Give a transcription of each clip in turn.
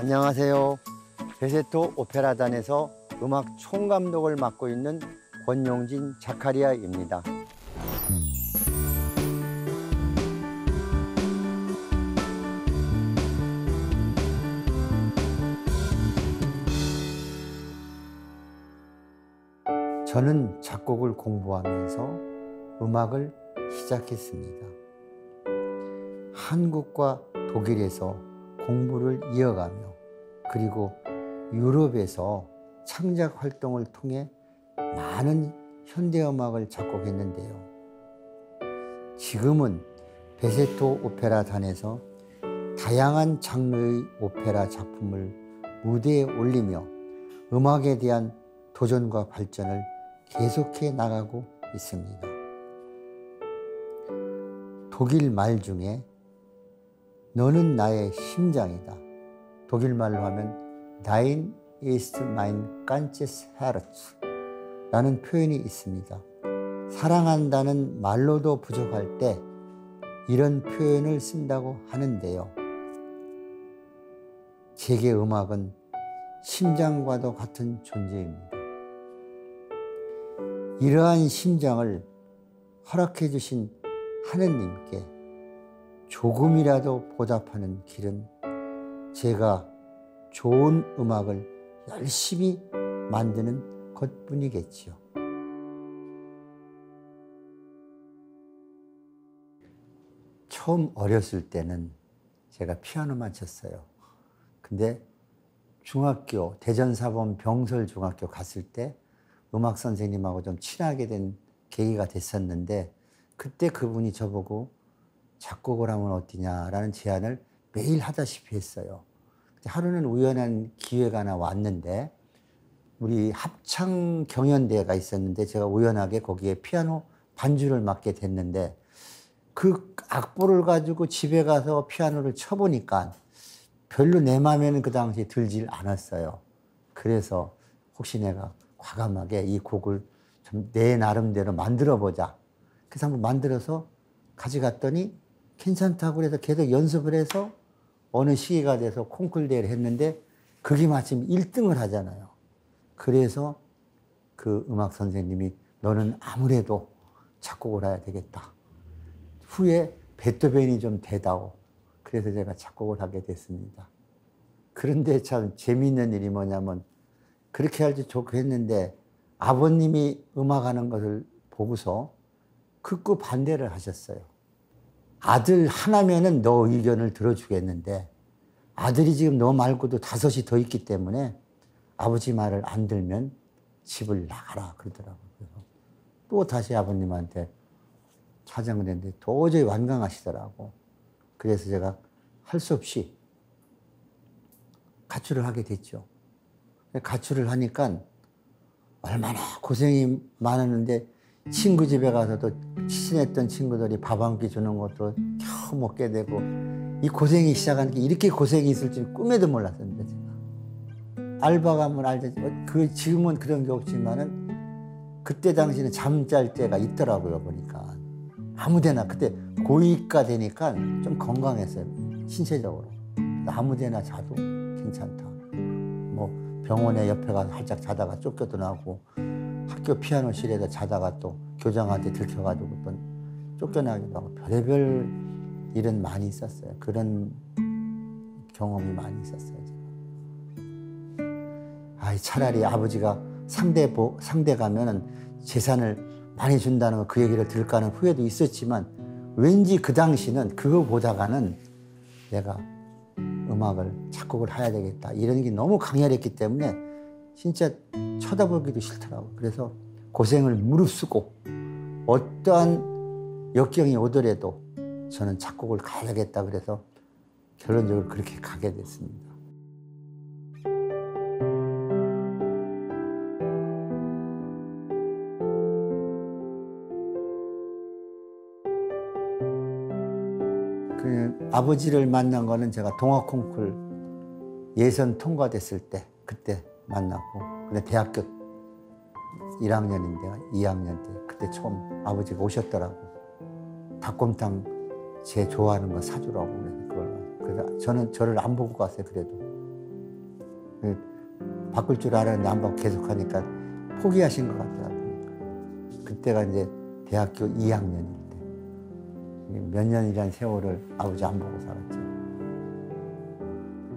안녕하세요. 베세토 오페라단에서 음악 총감독을 맡고 있는 권용진 자카리아입니다. 저는 작곡을 공부하면서 음악을 시작했습니다. 한국과 독일에서 공부를 이어가며 그리고 유럽에서 창작 활동을 통해 많은 현대음악을 작곡했는데요. 지금은 베세토 오페라단에서 다양한 장르의 오페라 작품을 무대에 올리며 음악에 대한 도전과 발전을 계속해 나가고 있습니다. 독일 말 중에 너는 나의 심장이다. 독일 말로 하면 Dein ist mein ganzes Herz 라는 표현이 있습니다. 사랑한다는 말로도 부족할 때 이런 표현을 쓴다고 하는데요. 제게 음악은 심장과도 같은 존재입니다. 이러한 심장을 허락해 주신 하느님께 조금이라도 보답하는 길은 제가 좋은 음악을 열심히 만드는 것 뿐이겠지요. 처음 어렸을 때는 제가 피아노만 쳤어요. 근데 중학교 대전사범 병설중학교 갔을 때 음악 선생님하고 좀 친하게 된 계기가 됐었는데 그때 그분이 저보고 작곡을 하면 어떠냐라는 제안을 매일 하다시피 했어요. 하루는 우연한 기회가 하나 왔는데 우리 합창 경연대회가 있었는데 제가 우연하게 거기에 피아노 반주를 맡게 됐는데 그 악보를 가지고 집에 가서 피아노를 쳐보니까 별로 내 마음에는 그 당시에 들질 않았어요. 그래서 혹시 내가 과감하게 이 곡을 좀 내 나름대로 만들어 보자. 그래서 한번 만들어서 가져갔더니 괜찮다고 그래서 계속 연습을 해서 어느 시기가 돼서 콩쿨 대회를 했는데 그게 마침 1등을 하잖아요. 그래서 그 음악 선생님이 너는 아무래도 작곡을 해야 되겠다. 후에 베토벤이 좀 되다오. 그래서 제가 작곡을 하게 됐습니다. 그런데 참 재미있는 일이 뭐냐면 그렇게 할지 좋고 했는데 아버님이 음악하는 것을 보고서 극구 반대를 하셨어요. 아들 하나면은 너 의견을 들어주겠는데 아들이 지금 너 말고도 다섯이 더 있기 때문에 아버지 말을 안 들면 집을 나가라 그러더라고요. 또 다시 아버님한테 찾아을 했는데 도저히 완강하시더라고. 그래서 제가 할 수 없이 가출을 하게 됐죠. 가출을 하니까 얼마나 고생이 많았는데 친구 집에 가서도 친했던 친구들이 밥 한 끼 주는 것도 겨우 먹게 되고 이 고생이 시작하는 게 이렇게 고생이 있을 줄 꿈에도 몰랐었는데 제가. 알바 가면 알지 그 지금은 그런 게 없지만은 그때 당시는 잠 잘 때가 있더라고요 보니까. 아무데나 그때 고위가 되니까 좀 건강했어요 신체적으로. 아무데나 자도 괜찮다. 뭐 병원에 옆에 가서 살짝 자다가 쫓겨도 나고 학교 피아노실에서 자다가 또 교장한테 들켜가지고 또 쫓겨나기도 하고 별의별 일은 많이 있었어요. 그런 경험이 많이 있었어요. 아, 차라리 아버지가 상대 보, 상대 가면은 재산을 많이 준다는 거그 얘기를 들을까 하는 후회도 있었지만 왠지 그 당시는 그거 보다가는 내가 음악을 작곡을 해야 되겠다 이런 게 너무 강렬했기 때문에 진짜 쳐다보기도 싫더라고. 그래서 고생을 무릅쓰고 어떠한 역경이 오더라도 저는 작곡을 가야겠다 그래서 결론적으로 그렇게 가게 됐습니다. 그 아버지를 만난 거는 제가 동화 콩쿨 예선 통과됐을 때 그때 만났고 근데 대학교 1학년인데 2학년 때 그때 처음 아버지가 오셨더라고 닭곰탕 제 좋아하는 거 사주라고 그래서 그걸 그래서 저는 저를 안 보고 갔어요 그래도 그 바꿀 줄 알았는데 안 바꾸고 계속 하니까 포기하신 것 같더라고요. 그때가 이제 대학교 2학년일 때. 몇 년이란 세월을 아버지 안 보고 살았죠.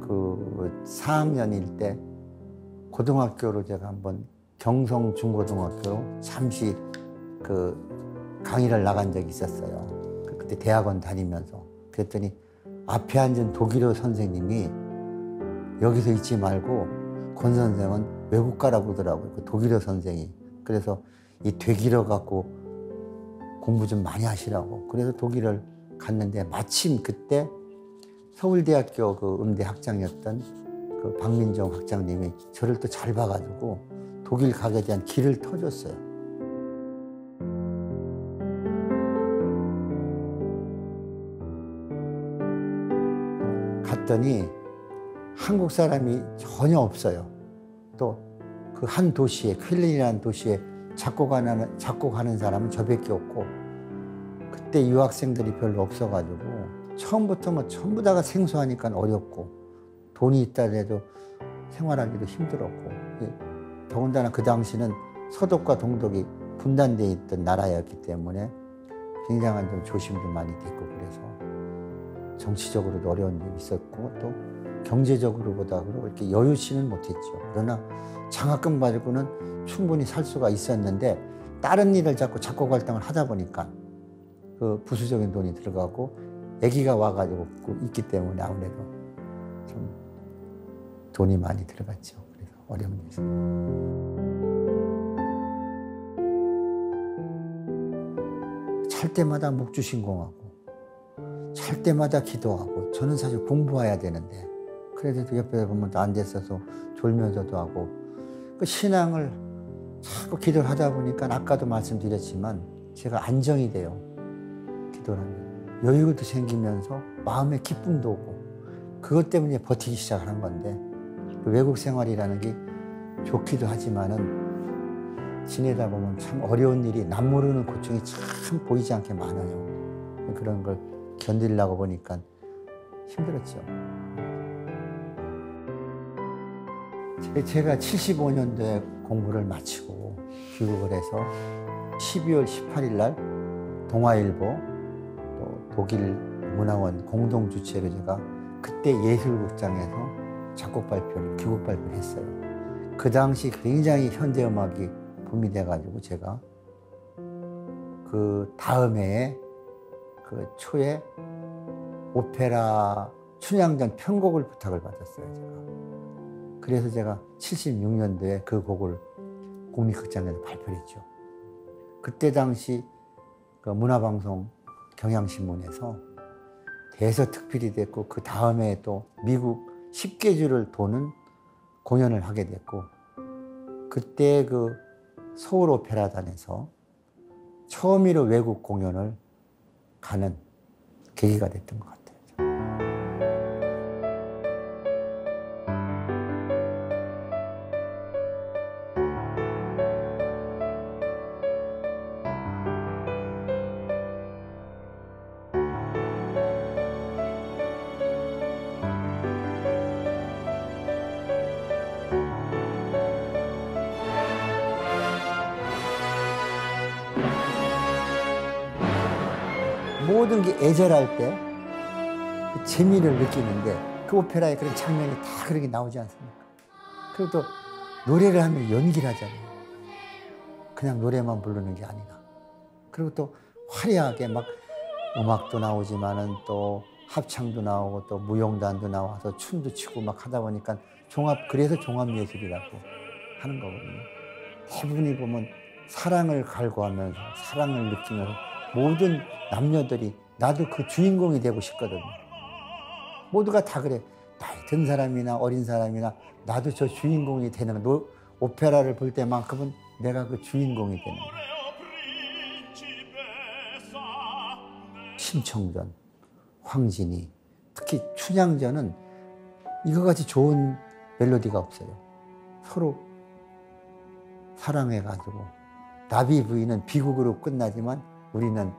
그 4학년일 때 고등학교로 제가 한번 경성 중고등학교로 잠시 그 강의를 나간 적이 있었어요. 그때 대학원 다니면서 그랬더니 앞에 앉은 독일어 선생님이 여기서 있지 말고 권 선생은 외국 가라 보더라고요. 그 독일어 선생이. 그래서 이 되기러 갖고 공부 좀 많이 하시라고. 그래서 독일을 갔는데 마침 그때 서울대학교 그 음대 학장이었던 그 박민정 학장님이 저를 또 잘 봐가지고 독일 가게 대한 길을 터줬어요. 갔더니 한국 사람이 전혀 없어요. 또 그 한 도시에 퀼린이라는 도시에 작곡하는 작곡하는 사람은 저밖에 없고 그때 유학생들이 별로 없어가지고 처음부터 뭐 전부 다가 생소하니까 어렵고 돈이 있다 해도 생활하기도 힘들었고 예. 더군다나 그 당시는 서독과 동독이 분단되어 있던 나라였기 때문에 굉장한 좀 조심도 많이 됐고 그래서 정치적으로도 어려운 점이 있었고 또 경제적으로 보다 이렇게 여유치는 못했죠. 그러나 장학금 가지고는 충분히 살 수가 있었는데 다른 일을 자꾸 작곡 활동을 하다 보니까 그 부수적인 돈이 들어가고 아기가 와가지고 있기 때문에 아무래도 좀 돈이 많이 들어갔죠. 그래서 어려움이 있어요. 찰 때마다 묵주신공하고 찰 때마다 기도하고 저는 사실 공부해야 되는데 그래도 옆에 보면 앉아 있어서 졸면서도 하고 그 신앙을 자꾸 기도를 하다 보니까 아까도 말씀드렸지만 제가 안정이 돼요. 기도를 하면. 여유도 생기면서 마음에 기쁨도 오고 그것 때문에 버티기 시작하는 건데 그 외국 생활이라는 게 좋기도 하지만은 지내다 보면 참 어려운 일이 남 모르는 고충이 참 보이지 않게 많아요. 그런 걸 견디려고 보니까 힘들었죠. 제가 75년도에 공부를 마치고 귀국을 해서 12월 18일 날 동아일보 또 독일 문화원 공동 주최로 제가 그때 예술극장에서 작곡 발표를 귀국 발표를 했어요. 그 당시 굉장히 현대 음악이 붐이 돼가지고 제가 그 다음 해에 그 초에 오페라 춘향전 편곡을 부탁을 받았어요, 제가. 그래서 제가 76년도에 그 곡을 국립극장에서 발표를 했죠. 그때 당시 그 문화방송 경향신문에서 대서 특필이 됐고 그 다음에 또 미국 10개주를 도는 공연을 하게 됐고 그때 그 서울 오페라단에서 처음으로 외국 공연을 가는 계기가 됐던 것 같아요. 모든 게 애절할 때 그 재미를 느끼는데 그 오페라에 그런 장면이 다 그렇게 나오지 않습니까? 그리고 또 노래를 하면 연기를 하잖아요. 그냥 노래만 부르는 게 아니라. 그리고 또 화려하게 막 음악도 나오지만은 또 합창도 나오고 또 무용단도 나와서 춤도 추고 막 하다 보니까 종합, 그래서 종합예술이라고 하는 거거든요. 대부분이 보면 사랑을 갈구하면서 사랑을 느끼면서 모든 남녀들이 나도 그 주인공이 되고 싶거든요. 모두가 다 그래. 나이 든 사람이나 어린 사람이나 나도 저 주인공이 되는 거. 오페라를 볼 때만큼은 내가 그 주인공이 되는. 심청전, 황진이, 특히 춘향전은 이거 같이 좋은 멜로디가 없어요. 서로 사랑해가지고 나비 부인은 비극으로 끝나지만 우리는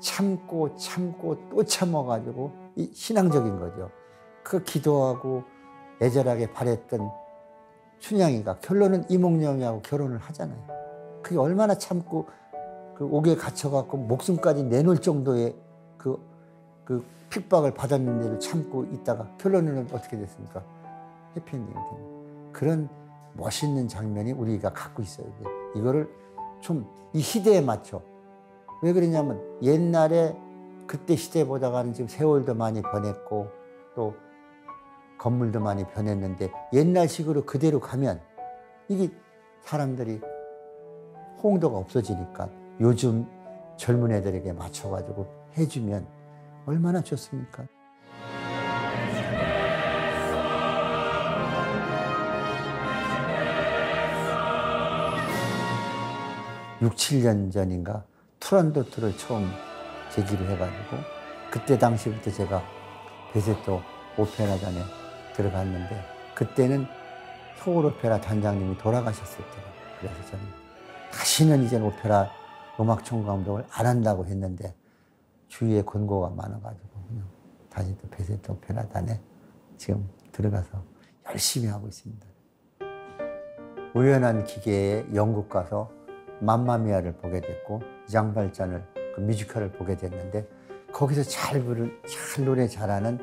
참고 참고 또 참아가지고 이 신앙적인 거죠. 그 기도하고 애절하게 바랬던 춘향이가 결론은 이몽룡이하고 결혼을 하잖아요. 그게 얼마나 참고 그 옥에 갇혀갖고 목숨까지 내놓을 정도의 그, 그 핍박을 받았는데도 참고 있다가 결론은 어떻게 됐습니까? 해피엔딩이 됩니다. 그런 멋있는 장면이 우리가 갖고 있어야 돼. 이거를 좀 이 시대에 맞춰. 왜 그러냐면 옛날에 그때 시대보다가는 지금 세월도 많이 변했고 또 건물도 많이 변했는데 옛날식으로 그대로 가면 이게 사람들이 호응도가 없어지니까 요즘 젊은 애들에게 맞춰가지고 해주면 얼마나 좋습니까? 6, 7년 전인가 투란도트를 처음 제기를 해가지고 그때 당시부터 제가 베세토 오페라단에 들어갔는데 그때는 서울 오페라 단장님이 돌아가셨을 때라 그래서 저는 다시는 이제 오페라 음악 총 감독을 안 한다고 했는데 주위에 권고가 많아가지고 그냥 다시 또 베세토 오페라단에 지금 들어가서 열심히 하고 있습니다. 우연한 기계에 영국 가서 맘마미아를 보게 됐고 장발잔을 그 뮤지컬을 보게 됐는데 거기서 잘 부른 잘 노래 잘하는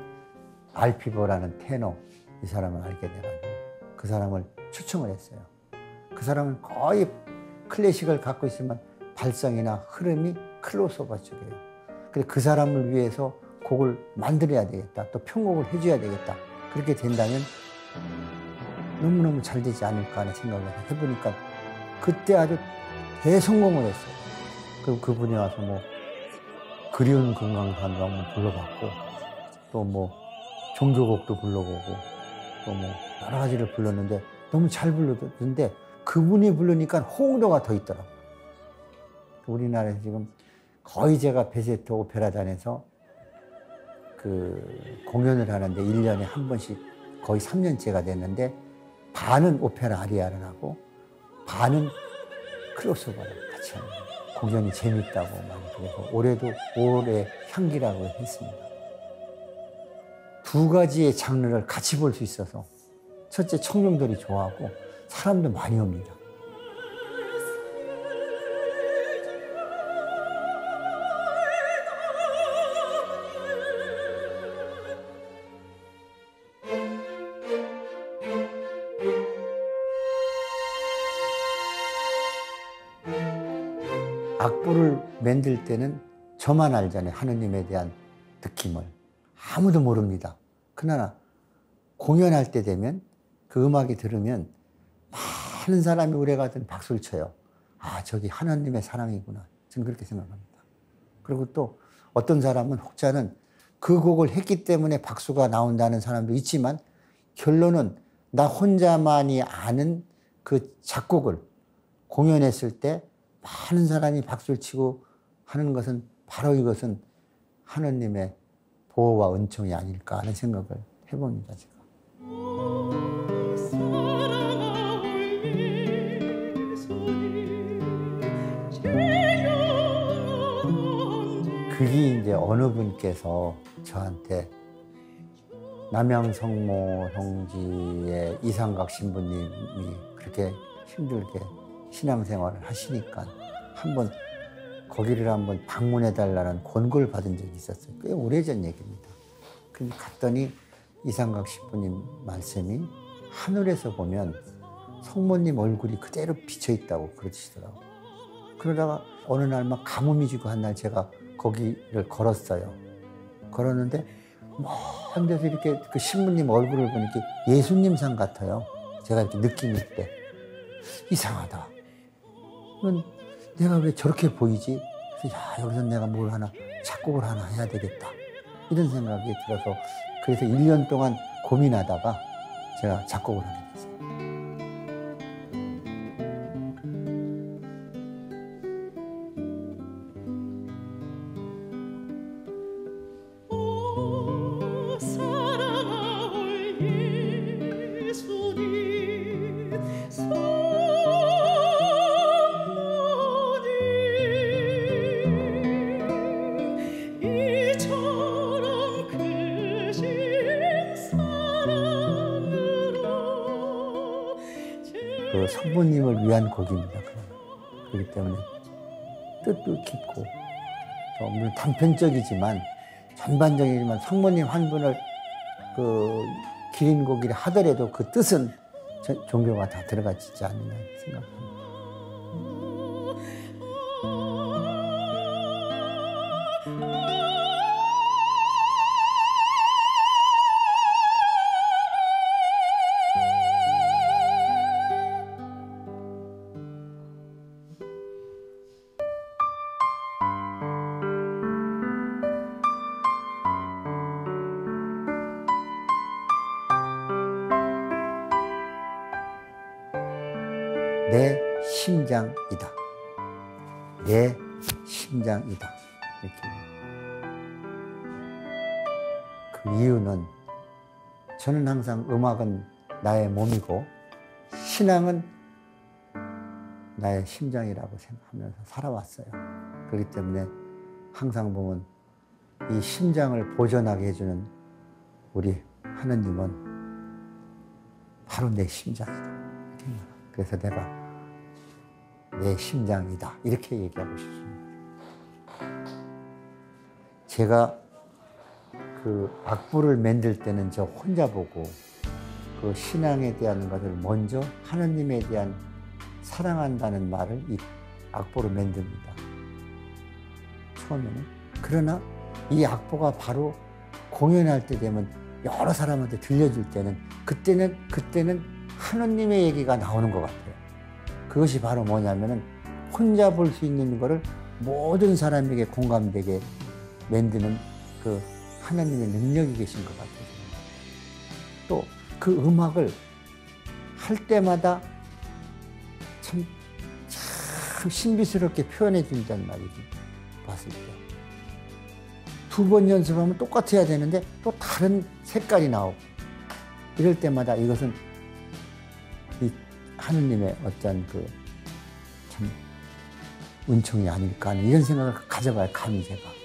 알피보라는 테너 이 사람을 알게 돼가지고 그 사람을 추청을 했어요. 그 사람은 거의 클래식을 갖고 있으면 발성이나 흐름이 클로스오버 쪽이에요. 그래 그 사람을 위해서 곡을 만들어야 되겠다. 또 편곡을 해줘야 되겠다. 그렇게 된다면 너무너무 잘 되지 않을까 하는 생각을 해보니까 그때 아주 대성공을 했어요. 그, 그분이 와서 뭐, 그리운 금강산도 한번 불러봤고, 또 뭐, 종교곡도 불러보고, 또 뭐, 여러 가지를 불렀는데, 너무 잘 불렀는데, 그분이 부르니까 호응도가 더 있더라고요. 우리나라에서 지금 거의 제가 베세토 오페라단에서 그 공연을 하는데 1년에 한 번씩 거의 3년째가 됐는데 반은 오페라 아리아를 하고 반은 크로스오버를 같이 하는. 공연이 재밌다고 많이 그래서 올해도 올해 향기라고 했습니다. 두 가지의 장르를 같이 볼 수 있어서 첫째 청룡들이 좋아하고 사람도 많이 옵니다. 악보를 만들 때는 저만 알잖아요. 하느님에 대한 느낌을. 아무도 모릅니다. 그러나 공연할 때 되면 그 음악이 들으면 많은 사람이 오래가든 박수를 쳐요. 아, 저기 하나님의 사랑이구나. 저는 그렇게 생각합니다. 그리고 또 어떤 사람은 혹자는 그 곡을 했기 때문에 박수가 나온다는 사람도 있지만 결론은 나 혼자만이 아는 그 작곡을 공연했을 때 많은 사람이 박수를 치고 하는 것은 바로 이것은 하느님의 보호와 은총이 아닐까 하는 생각을 해봅니다, 제가. 그게 이제 어느 분께서 저한테 남양성모 성지의 이상각 신부님이 그렇게 힘들게 신앙생활을 하시니까 한번 거기를 한번 방문해 달라는 권고를 받은 적이 있었어요. 꽤 오래전 얘기입니다. 근데 갔더니 이상각 신부님 말씀이 하늘에서 보면 성모님 얼굴이 그대로 비쳐 있다고 그러시더라고요. 그러다가 어느 날 막 가뭄이 지고 한 날 제가 거기를 걸었어요. 걸었는데 먼 데서 이렇게 그 신부님 얼굴을 보니까 예수님 상 같아요. 제가 이렇게 느낌일 때. 이상하다. 내가 왜 저렇게 보이지? 그래서 야, 여기서 내가 뭘 하나, 작곡을 하나 해야 되겠다. 이런 생각이 들어서 그래서 1년 동안 고민하다가 제가 작곡을 하게 그 성부님을 위한 곡입니다. 그렇기 때문에 뜻도 깊고 또 물론 단편적이지만 전반적이지만 성모님 한 분을 그 기린 곡이라 하더라도 그 뜻은 종교가 다 들어가지 않느냐 생각합니다. 심장이다. 내 심장이다. 이렇게. 그 이유는 저는 항상 음악은 나의 몸이고 신앙은 나의 심장이라고 생각하면서 살아왔어요. 그렇기 때문에 항상 보면 이 심장을 보존하게 해주는 우리 하느님은 바로 내 심장이다. 그래서 내가 내 심장이다. 이렇게 얘기하고 싶습니다. 제가 그 악보를 만들 때는 저 혼자 보고 그 신앙에 대한 것을 먼저 하나님에 대한 사랑한다는 말을 이 악보로 만듭니다. 처음에는. 그러나 이 악보가 바로 공연할 때 되면 여러 사람한테 들려줄 때는 그때는 그때는 하나님의 얘기가 나오는 것 같아요. 그것이 바로 뭐냐면은 혼자 볼 수 있는 거를 모든 사람에게 공감되게 만드는 그 하나님의 능력이 계신 것 같아요. 또 그 음악을 할 때마다 참, 참 신비스럽게 표현해 준다는 말이지. 봤을 때. 두 번 연습하면 똑같아야 되는데 또 다른 색깔이 나오고. 이럴 때마다 이것은 이 하느님의 어떤 그 참 은총이 아닐까 하는 이런 생각을 가져봐요, 감히 제가.